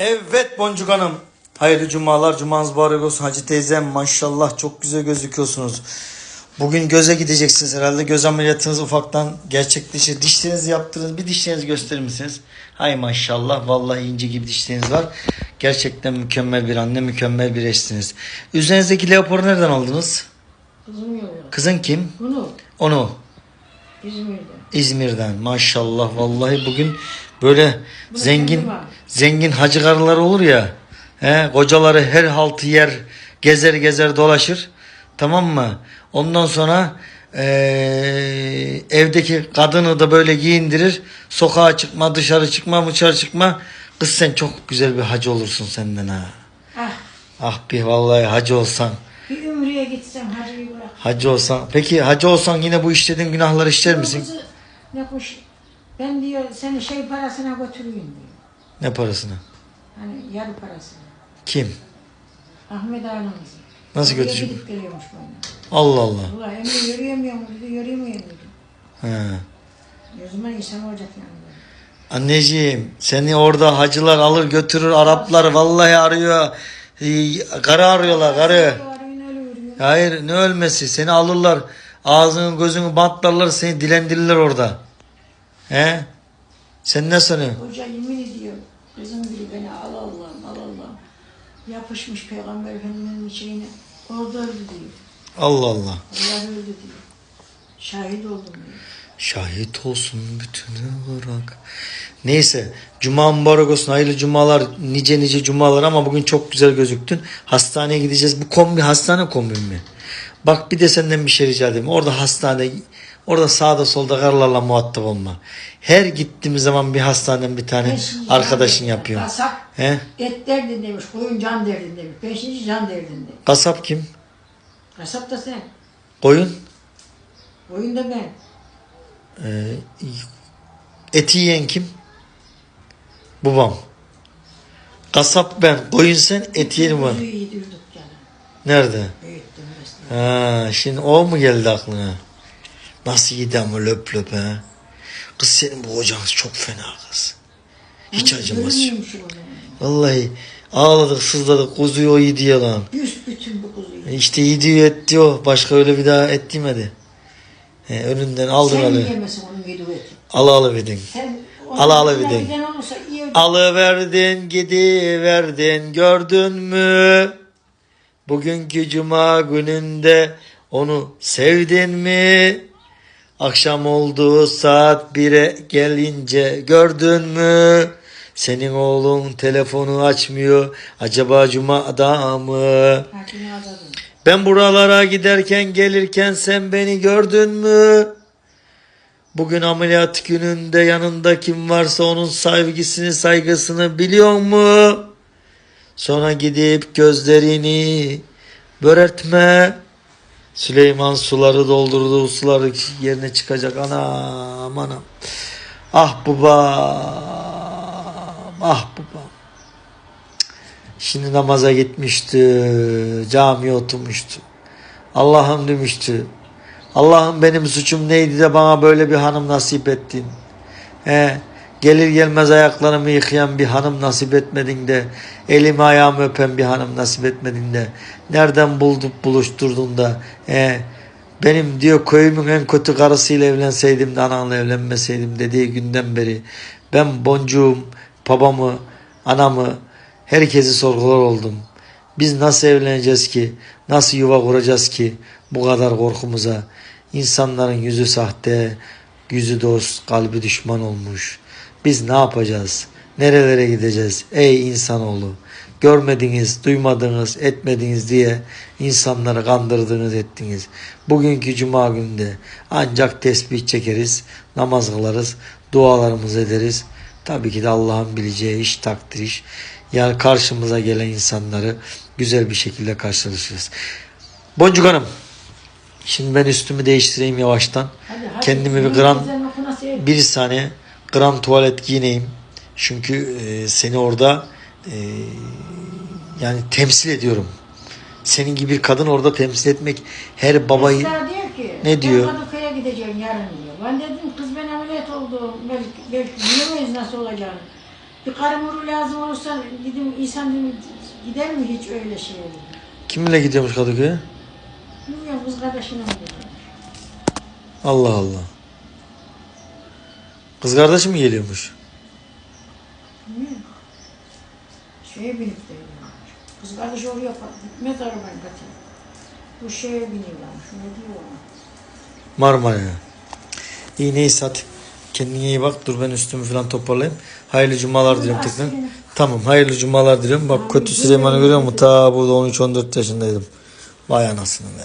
Evet Boncuk Hanım. Hayırlı cumalar. Cumanız mübarek olsun. Hacı teyzem maşallah çok güzel gözüküyorsunuz. Bugün göze gideceksiniz herhalde. Göz ameliyatınız ufaktan gerçekleşir. Dişlerinizi yaptınız. Bir dişlerinizi gösterir misiniz? Hay maşallah. Vallahi ince gibi dişleriniz var. Gerçekten mükemmel bir anne, mükemmel bir eşsiniz. Üzerinizdeki leoporu nereden aldınız? Kızım yok. Kızın kim? Bunu Onu. İzmir'de. İzmir'den. Maşallah vallahi bugün böyle zengin kendi var. zengin hacı olur ya. He, kocaları her haltı yer gezer gezer dolaşır. Tamam mı? Ondan sonra eee, evdeki kadını da böyle giyindirir. Sokağa çıkma, dışarı çıkma, dışarı çıkma. Kız sen çok güzel bir hacı olursun senden ha. Ah Ah bir vallahi hacı olsan. bir ümreye gitsem hacıyı bırak. Hacı olsan. Peki hacı olsan yine bu işlediğin günahları işler misin? Ne kuş. Ben diyor seni şey parasına götüreyim diyor. Ne parasını? Hani yarı parasına. Kim? Ahmet Ağa'nın Nasıl götürecek? Gidip geliyormuş bana. Allah Allah. Ulan Emre yürüyemiyor mu dedi, yürüyemiyor dedi. He. Zaman insan olacak yani. Anneciğim seni orada hacılar alır götürür Araplar vallahi arıyor. Ee, Karı arıyorlar karı. Hayır ne ölmesi seni alırlar. Ağzını gözünü bantlarlar seni dilendirirler orada. He? Sen ne sanıyorsun? Hoca yemin ediyor. Kızım biri beni al Allah'ım al Allah'ım. Yapışmış Peygamber Efendimiz'in şeyine. Orada öldü diyor. Allah Allah. Allah öldü diyor. Şahit oldum diyor. Şahit olsun bütün Irak. Neyse. Cuma mübarek olsun. Hayırlı cumalar. Nice nice cumalar ama bugün çok güzel gözüktün. Hastaneye gideceğiz. Bu kombi hastane kombi mi? Bak bir de senden bir şey rica edeyim. Orada hastane orada sağda solda karlarla muhatap olma. Her gittiğim zaman bir hastaneden bir tane Beşinci arkadaşın can yapıyor. Kasap He? et derdin demiş, koyun can derdin demiş. Beşinci can derdinde. Kasap kim? Kasap da sen, Koyun? koyun da ben. Ee, eti yiyen kim? Babam. Kasap ben. Koyun sen. Et yiyen ben. Kuzuyu yedirdik canım. Nerede? Büyüttüm mesela. Ha, şimdi o mu geldi aklına? Nasıl yedi ama löp löp ha? Kız senin bu kocan çok fena kız. Hiç acımaz. O. Vallahi ağladık sızladık kuzuyu o yedi yalan. Yüz bütün bu kuzuyu. İşte yedi et diyor. Başka öyle bir daha et demedi. He, önünden aldın Sen alı. yiyemezsin onun yedi eti. Alı alı verdin. Sen Ala ala bir bir de. giden olursa iyi ödü. Alıverdin gidiverdin gördün mü? Bugünkü cuma gününde onu sevdin mi? Akşam oldu saat 1'e gelince gördün mü? Senin oğlun telefonu açmıyor. Acaba cumada mı? Ben buralara giderken gelirken sen beni gördün mü? Bugün ameliyat gününde yanında kim varsa onun sevgisini saygısını biliyor mu? Sonra gidip gözlerini böretme. Süleyman suları doldurdu. Suları yerine çıkacak. Anam anam. Ah babam. Ah babam. Şimdi namaza gitmişti. Camiye oturmuştu. Allah'ım demişti. Allah'ım benim suçum neydi de bana böyle bir hanım nasip ettin. He, gelir gelmez ayaklarımı yıkayan bir hanım nasip etmedin de elimi ayağımı öpen bir hanım nasip etmedin de nereden bulduk buluşturdun da he, benim diyor köyümün en kötü karısıyla evlenseydim de ananla evlenmeseydim dediği günden beri ben boncuğum babamı anamı herkesi sorgular oldum. Biz nasıl evleneceğiz ki? Nasıl yuva kuracağız ki? Bu kadar korkumuza. İnsanların yüzü sahte, yüzü dost, kalbi düşman olmuş. Biz ne yapacağız? Nerelere gideceğiz? Ey insanoğlu! Görmediniz, duymadınız, etmediniz diye insanları kandırdınız, ettiniz. Bugünkü cuma günde ancak tesbih çekeriz, namaz kılarız, dualarımızı ederiz. Tabii ki de Allah'ın bileceği iş, takdir iş. Yani karşımıza gelen insanları güzel bir şekilde karşılaşırız. Boncuk Hanım, şimdi ben üstümü değiştireyim yavaştan. Hadi, hadi. Kendimi bir gram, bir saniye gram tuvalet giyineyim. Çünkü e, seni orada e, yani temsil ediyorum. Senin gibi bir kadın orada temsil etmek her babayı... Esra diyor ki, Ne diyor? Ben Kadıköy'e gideceğim yarın diyor. Ben dedim kız ben ameliyat oldu. Belki, belki bilemeyiz nasıl olacağını. Bir karı muru lazım olursa dedim insan dedim, gider mi hiç öyle şey olur. Kiminle gidiyormuş Kadıköy'e? Bilmiyorum kız kardeşine mi gidiyor? Allah Allah. Kız kardeşi mi geliyormuş? Bilmiyorum. Şeye binip de gidiyormuş. Kız kardeş oraya pa- gitmez arabayla katıyor. Bu şeye biniyorlarmış. Ne diyor ona? Marmara'ya. İyi neyse hadi. Kendine iyi bak. Dur ben üstümü falan toparlayayım. Hayırlı cumalar diliyorum tekrar. Tamam hayırlı cumalar diliyorum. Bak kötü Süleyman'ı görüyor musun? Ta burada 13-14 yaşındaydım. Vay anasını be.